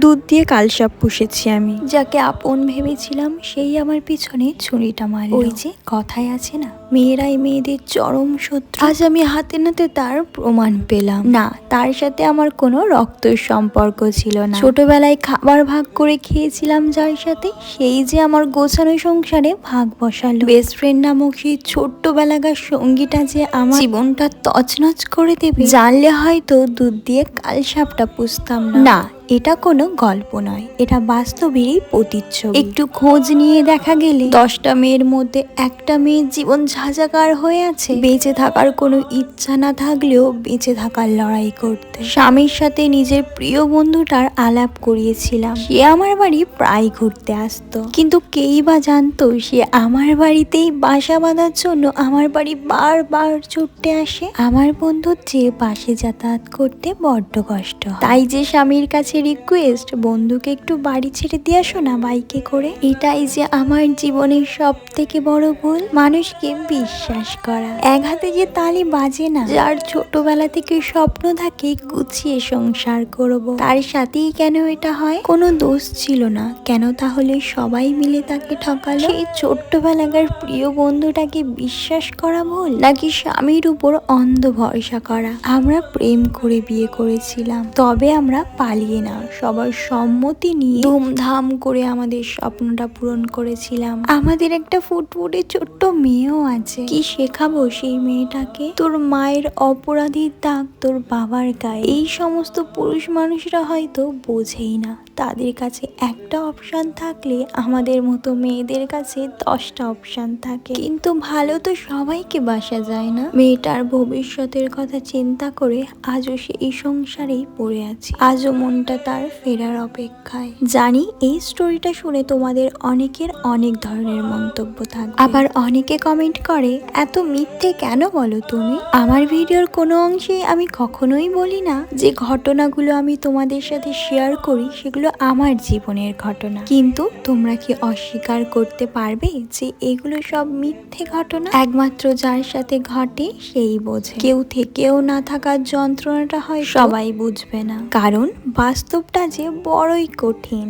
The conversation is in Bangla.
দুধ দিয়ে কালসাপ পুষেছি আমি। যাকে আপন ভেবেছিলাম, সেই আমার পিছনে ছুরিটা মারল। ওই যে কথায় আছে না, মেয়েরাই মেয়েদের চরম শত্রু। আজ আমি হাতে নাতে তার প্রমাণ পেলাম। না, তার সাথে আমার কোনো রক্তের সম্পর্ক ছিল না। ছোটবেলায় খাবার ভাগ করে খেয়েছিলাম যার সাথে, সেই যে আমার গোছানো সংসারে ভাগ বসালো। বেস্ট ফ্রেন্ড নামক সেই ছোট্টবেলাকার সঙ্গীটা যে আমার জীবনটা তছনছ করে দেবে, জানলে হয়তো দুধ দিয়ে কালসাপটা পুষতাম না এটা কোনো গল্প নয় এটা বাস্তবেরই প্রতিচ্ছবি। একটু খোঁজ নিয়ে দেখা গেলে দশটা মেয়ের মধ্যে একটা মেয়ের জীবন ঝাঁঝাকার হয়ে আছে। বেঁচে থাকার কোনো ইচ্ছা না থাকলেও বেঁচে থাকার লড়াই করতে। স্বামীর সাথে নিজের প্রিয় বন্ধুটার আলাপ করিয়েছিলাম। সে আমার বাড়ি প্রায় ঘুরতে আসতো। কিন্তু কেই বা জানতো সে আমার বাড়িতেই বাসা বাঁধার জন্য আমার বাড়ি বারবার ছুটতে আসে। আমার বন্ধুর চেয়ে বাসে যাতায়াত করতে বড্ড কষ্ট তাই যে স্বামীর কাছে রিকোয়েস্ট বন্ধুকে একটু বাড়ি ছেড়ে দিয়ে আসো না বাইকে করে। এটাই যে আমার জীবনের সব থেকে বড় ভুল, মানুষকে বিশ্বাস করা। এক হাতে যে তালি বাজে না, যার ছোটবেলা থেকে স্বপ্ন থাকে গুছিয়ে সংসার করব। তার সাথেই কেন এটা হয়? কোনো দোষ ছিল না। কেন তাহলে সবাই মিলে তাকে ঠকালো? সেই ছোট্টবেলাকার প্রিয় বন্ধুটাকে বিশ্বাস করা ভুল, নাকি স্বামীর উপর অন্ধ ভরসা করা? আমরা প্রেম করে বিয়ে করেছিলাম, তবে আমরা পালিয়ে না, সবার সম্মতি নিয়ে ধুমধাম করে আমাদের স্বপ্নটা পূরণ করেছিলাম। আমাদের একটা ফুটফুটে ছোট্ট মেয়েও আছে। কি শেখাবো সেই মেয়েটাকে? তোর মায়ের অপরাধীর দাগ তোর বাবার গায়ে। এই সমস্ত পুরুষ মানুষরা হয়তো বোঝেই না। তাদের কাছে একটা অপশন থাকলে আমাদের মতো মেয়েদের কাছে দশটা অপশন থাকে। কিন্তু ভালো তো সবাইকে বাসা যায় না। মেয়েটার ভবিষ্যতের কথা চিন্তা করে আজও সে এই সংসারেই পড়ে আছে। আজও মনটা তার ফেরার অপেক্ষায়। জানি এই স্টোরিটা শুনে তোমাদের অনেকের অনেক ধরনের মন্তব্য থাকবে। আবার অনেকে কমেন্ট করে এত মিথ্যে কেন বলো তুমি? আমার ভিডিওর কোনো অংশে আমি কখনোই বলি না যে ঘটনাগুলো আমি তোমাদের সাথে শেয়ার করি সেগুলো আমার জীবনের ঘটনা। কিন্তু তোমরা কি অস্বীকার করতে পারবে যে এগুলো সব মিথ্যে ঘটনা? একমাত্র যার সাথে ঘটে সেই বোঝে। কেউ থেকেও না থাকার যন্ত্রণাটা হয় সবাই বুঝবে না। কারণ বাস্তবটা যে বড়ই কঠিন।